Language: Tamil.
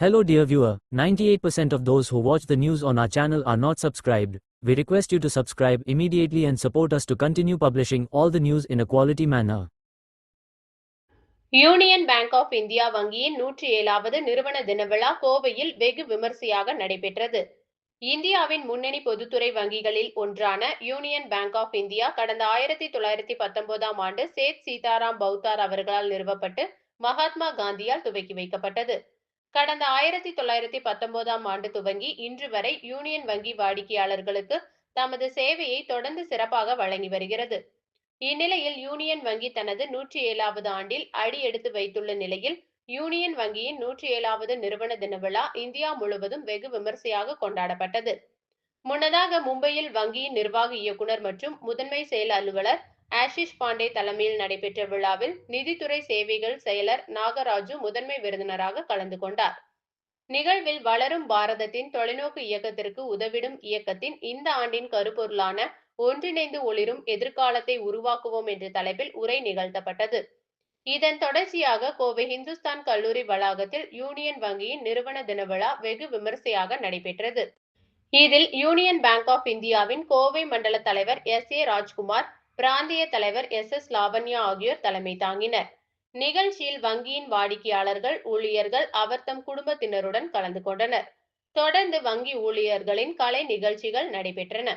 Hello dear viewer, 98% of those who watch the news on our channel are not subscribed. We request you to subscribe immediately and support us to continue publishing all the news in a quality manner. Union Bank of India வங்கியின் நூற்றி ஏழாவது நிறுவன தின விழா கோவையில் வெகு விமர்சையாக நடைபெற்றது இந்தியாவின் முன்னணி பொதுத்துறை வங்கிகளில் ஒன்றான யூனியன் பேங்க் ஆஃப் இந்தியா கடந்த ஆயிரத்தி தொள்ளாயிரத்தி பத்தொன்பதாம் ஆண்டு சேத் சீதாராம் பௌத்தார் அவர்களால் நிறுவப்பட்டு மகாத்மா காந்தியால் துவக்கி வைக்கப்பட்டது கடந்த ஆயிரத்தி தொள்ளாயிரத்தி பத்தொன்பதாம் ஆண்டு துவங்கி இன்று வரை யூனியன் வங்கி வாடிக்கையாளர்களுக்கு தமது சேவையை தொடர்ந்து சிறப்பாக வழங்கி வருகிறது. இந்நிலையில் யூனியன் வங்கி தனது நூற்றி ஏழாவது ஆண்டில் அடி எடுத்து வைத்துள்ள நிலையில் யூனியன் வங்கியின் நூற்றி ஏழாவது நிறுவன தின விழா இந்தியா முழுவதும் வெகு விமர்சையாக கொண்டாடப்பட்டது. முன்னதாக மும்பையில் வங்கியின் நிர்வாக இயக்குனர் மற்றும் முதன்மை செயல் அலுவலர் ஆஷிஷ் பாண்டே தலைமையில் நடைபெற்ற விழாவில் நிதித்துறை சேவைகள் செயலர் நாகராஜு முதன்மை விருந்தினராக கலந்து கொண்டார். நிகழ்வில் வளரும் பாரதத்தின் தொலைநோக்கு இயக்கத்திற்கு உதவிடும் இயக்கத்தின் இந்த ஆண்டின் கருப்பொருளான ஒன்றிணைந்து ஒளிரும் எதிர்காலத்தை உருவாக்குவோம் என்ற தலைப்பில் உரை நிகழ்த்தப்பட்டது. இதன் தொடர்ச்சியாக கோவை இந்துஸ்தான் கல்லூரி வளாகத்தில் யூனியன் வங்கியின் நிறுவன தின விழா வெகு விமர்சையாக நடைபெற்றது. இதில் யூனியன் பேங்க் ஆஃப் இந்தியாவின் கோவை மண்டல தலைவர் எஸ் ஏ ராஜ்குமார் பிராந்திய தலைவர் எஸ். எஸ். லாவண்யா ஆகியோர் தலைமை தாங்கினர். நிகழ்ச்சியில் வங்கியின் வாடிக்கையாளர்கள் ஊழியர்கள் அவர் தம் குடும்பத்தினருடன் கலந்து கொண்டனர். தொடர்ந்து வங்கி ஊழியர்களின் கலை நிகழ்ச்சிகள் நடைபெற்றன.